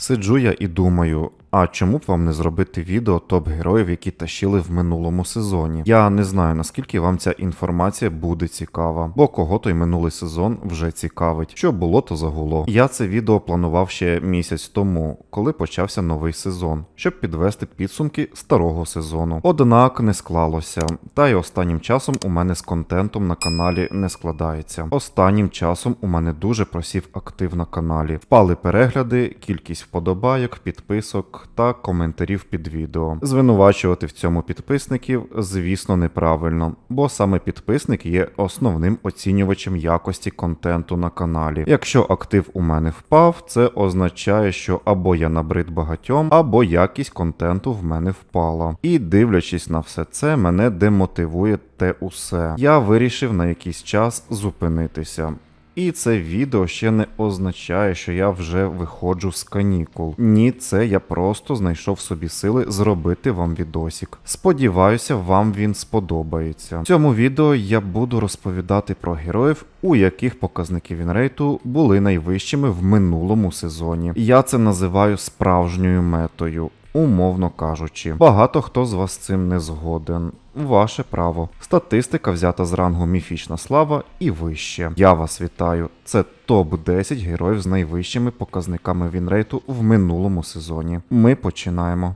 Сиджу я і думаю, а чому б вам не зробити відео топ-героїв, які тащили в минулому сезоні? Я не знаю наскільки вам ця інформація буде цікава, бо кого той минулий сезон вже цікавить. Що було, то загуло. Я це відео планував ще місяць тому, коли почався новий сезон, щоб підвести підсумки старого сезону. Однак не склалося, та й останнім часом у мене з контентом на каналі не складається. Останнім часом у мене дуже просів актив на каналі. Впали перегляди, кількість вподобайок, підписок та коментарів під відео. Звинувачувати в цьому підписників, звісно, неправильно, бо саме підписник є основним оцінювачем якості контенту на каналі. Якщо актив у мене впав, це означає, що або я набрид багатьом, або якість контенту в мене впала. І дивлячись на все це, мене демотивує те усе. Я вирішив на якийсь час зупинитися. І це відео ще не означає, що я вже виходжу з канікул. Ні, це я просто знайшов собі сили зробити вам відосік. Сподіваюся, вам він сподобається. В цьому відео я буду розповідати про героїв, у яких показники вінрейту були найвищими в минулому сезоні. Я це називаю справжньою метою. Умовно кажучи, багато хто з вас цим не згоден. Ваше право. Статистика взята з рангу міфічна слава і вище. Я вас вітаю. Це топ 10 героїв з найвищими показниками вінрейту в минулому сезоні. Ми починаємо.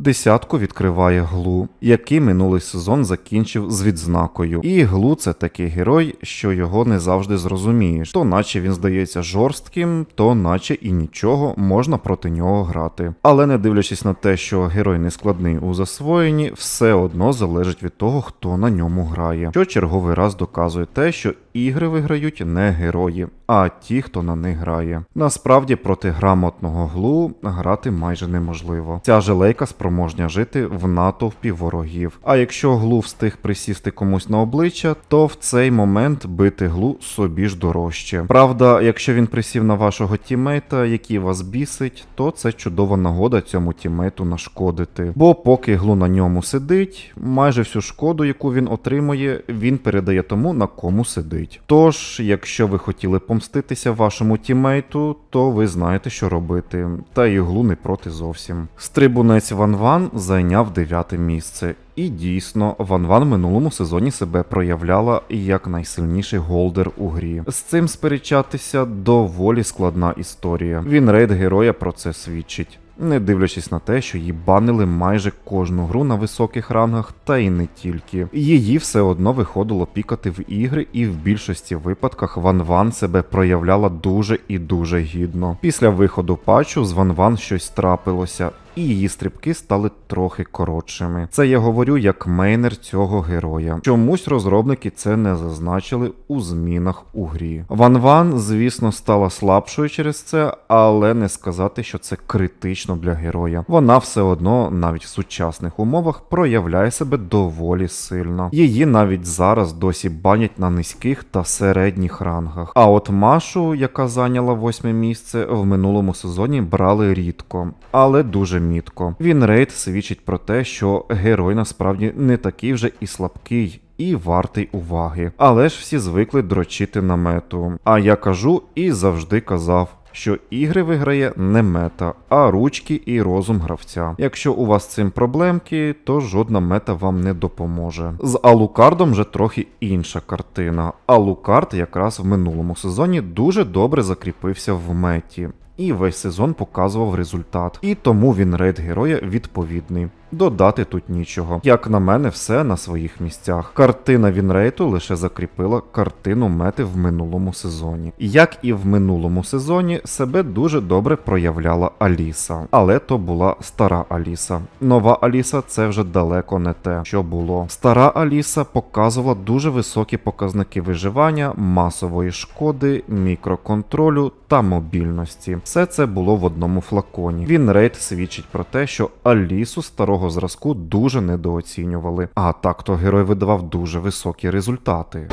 Десятку відкриває Глу, який минулий сезон закінчив з відзнакою. І Глу це такий герой, що його не завжди зрозумієш. То наче він здається жорстким, то наче і нічого можна проти нього грати. Але не дивлячись на те, що герой не складний у засвоєнні, все одно залежить від того, хто на ньому грає. Що черговий раз доказує те, що ігри виграють не герої, а ті, хто на них грає. Насправді проти грамотного глу грати майже неможливо. Ця желейка спроможня жити в натовпі ворогів. А якщо глу встиг присісти комусь на обличчя, то в цей момент бити глу собі ж дорожче. Правда, якщо він присів на вашого тімейта, який вас бісить, то це чудова нагода цьому тімейту нашкодити. Бо поки глу на ньому сидить, майже всю шкоду, яку він отримує, він передає тому, на кому сидить. Тож, якщо ви хотіли помститися вашому тімейту, то ви знаєте, що робити. Та і глу не проти зовсім. Стрибунець Ван Ван зайняв дев'яте місце. І дійсно, Ван Ван минулому сезоні себе проявляла як найсильніший голдер у грі. З цим сперечатися доволі складна історія. Він рейд героя про це свідчить. Не дивлячись на те, що її банили майже кожну гру на високих рангах, та й не тільки. Її все одно виходило пікати в ігри, і в більшості випадках Ван Ван себе проявляла дуже і дуже гідно. Після виходу патчу з Ван Ван щось трапилося. І її стрибки стали трохи коротшими. Це я говорю як мейнер цього героя. Чомусь розробники це не зазначили у змінах у грі. Ван Ван, звісно, стала слабшою через це, але не сказати, що це критично для героя. Вона все одно, навіть в сучасних умовах, проявляє себе доволі сильно. Її навіть зараз досі банять на низьких та середніх рангах. А от Машу, яка зайняла восьме місце, в минулому сезоні брали рідко, але дуже мітко. Він рейд свідчить про те, що герой насправді не такий вже і слабкий. І вартий уваги. Але ж всі звикли дрочити на мету. А я кажу і завжди казав. Що ігри виграє не мета, а ручки і розум гравця. Якщо у вас з цим проблемки, то жодна мета вам не допоможе. З Алукардом вже трохи інша картина. Алукард якраз в минулому сезоні дуже добре закріпився в меті і весь сезон показував результат. І тому він рейд героя відповідний. Додати тут нічого. Як на мене, все на своїх місцях. Картина Вінрейту лише закріпила картину мети в минулому сезоні. Як і в минулому сезоні, себе дуже добре проявляла Аліса. Але то була стара Аліса. Нова Аліса це вже далеко не те, що було. Стара Аліса показувала дуже високі показники виживання, масової шкоди, мікроконтролю та мобільності. Все це було в одному флаконі. Вінрейт свідчить про те, що Алісу старого зразку дуже недооцінювали. А так то герой видавав дуже високі результати.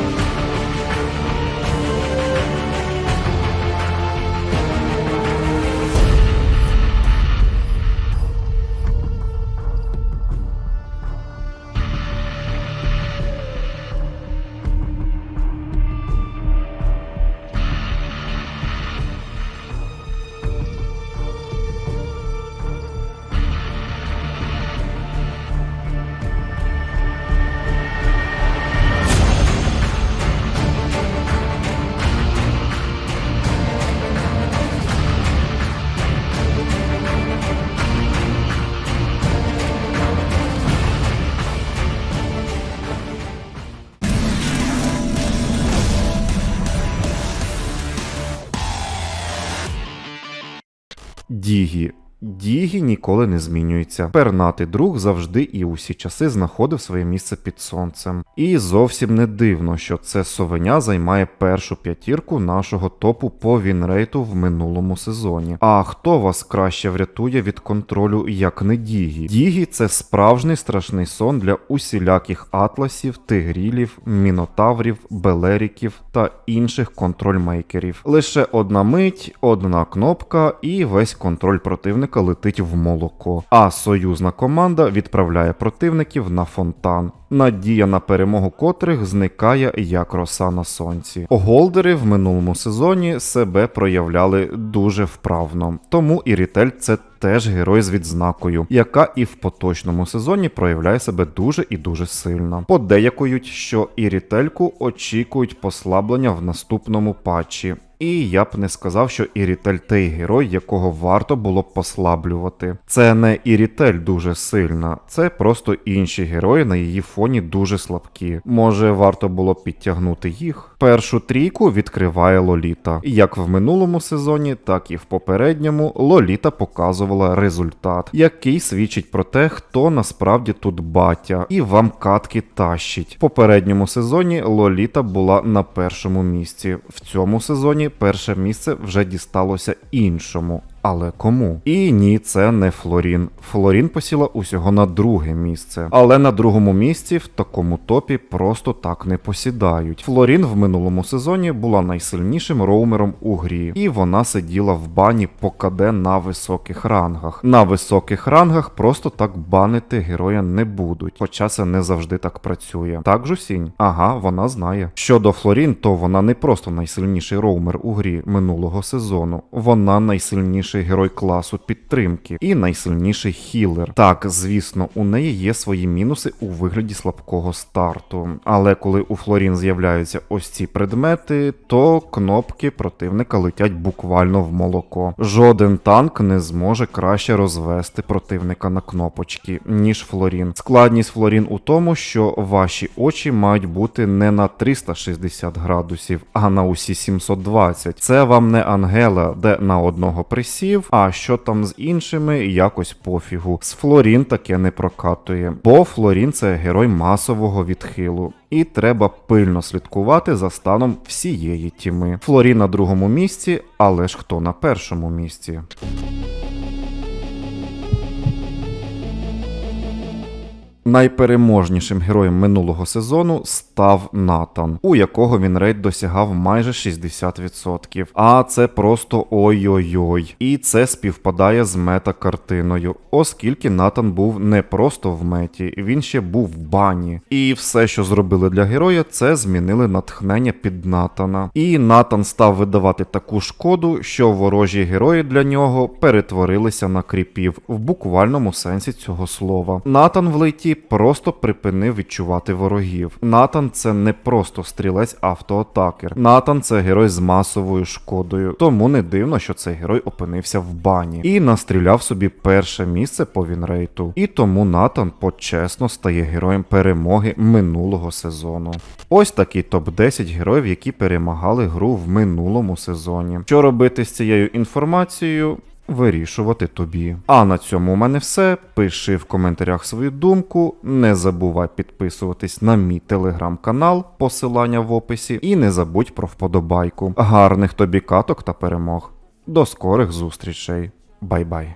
Дігі. Дігі ніколи не змінюється. Пернатий друг завжди і усі часи знаходив своє місце під сонцем. І зовсім не дивно, що це совеня займає першу п'ятірку нашого топу по вінрейту в минулому сезоні. А хто вас краще врятує від контролю, як не Дігі? Дігі це справжній страшний сон для усіляких атласів, тигрілів, мінотаврів, белеріків та інших контрольмейкерів. Лише одна мить, одна кнопка, і весь контроль противника летить в молоко. А союзна команда відправляє противників на фонтан. Надія на перемогу котрих зникає як роса на сонці. Голдери в минулому сезоні себе проявляли дуже вправно, тому і Рітель це теж герой з відзнакою, яка і в поточному сезоні проявляє себе дуже і дуже сильно. Подеякують, що і очікують послаблення в наступному патчі. І я б не сказав, що Ірітель той герой, якого варто було б послаблювати. Це не Ірітель дуже сильна, це просто інші герої на її фоні дуже слабкі. Може, варто було підтягнути їх. Першу трійку відкриває Лоліта. Як в минулому сезоні, так і в попередньому Лоліта показувала результат, який свідчить про те, хто насправді тут батя, і вам катки тащить. В попередньому сезоні Лоліта була на першому місці. В цьому сезоні перше місце вже дісталося іншому. Але кому? І ні, це не Флорін. Флорін посіла усього на друге місце. Але на другому місці в такому топі просто так не посідають. Флорін в минулому сезоні була найсильнішим роумером у грі, і вона сиділа в бані по КД на високих рангах. На високих рангах просто так банити героя не будуть, хоча це не завжди так працює. Так, Жусінь? Ага, вона знає. Щодо Флорін, то вона не просто найсильніший роумер у грі минулого сезону. Вона найсильніший герой класу підтримки і найсильніший хілер. Так, звісно, у неї є свої мінуси у вигляді слабкого старту. Але коли у Флорін з'являються ось ці предмети, то кнопки противника летять буквально в молоко. Жоден танк не зможе краще розвести противника на кнопочки, ніж Флорін. Складність Флорін у тому, що ваші очі мають бути не на 360 градусів, а на усі 720. Це вам не Ангела, де на одного присів, а що там з іншими, якось пофігу. З Флорін таке не прокатує, бо Флорін це герой масового відхилу. І треба пильно слідкувати за станом всієї тіми. Флорін на другому місці, але ж хто на першому місці? Найпереможнішим героєм минулого сезону став Натан, у якого він рейд досягав майже 60%. А це просто ой-ой-ой. І це співпадає з мета-картиною, оскільки Натан був не просто в меті, він ще був в бані. І все, що зробили для героя, це змінили натхнення під Натана. І Натан став видавати таку шкоду, що ворожі герої для нього перетворилися на кріпів в буквальному сенсі цього слова. Натан в лейті просто припинив відчувати ворогів. Натан це не просто стрілець автоатакер. Натан це герой з масовою шкодою. Тому не дивно, що цей герой опинився в бані і настріляв собі перше місце по вінрейту. І тому Натан почесно стає героєм перемоги минулого сезону. Ось такий топ-10 героїв, які перемагали гру в минулому сезоні. Що робити з цією інформацією? Вирішувати тобі. А на цьому у мене все. Пиши в коментарях свою думку. Не забувай підписуватись на мій телеграм-канал, посилання в описі, і не забудь про вподобайку. Гарних тобі каток та перемог. До скорих зустрічей. Бай-бай.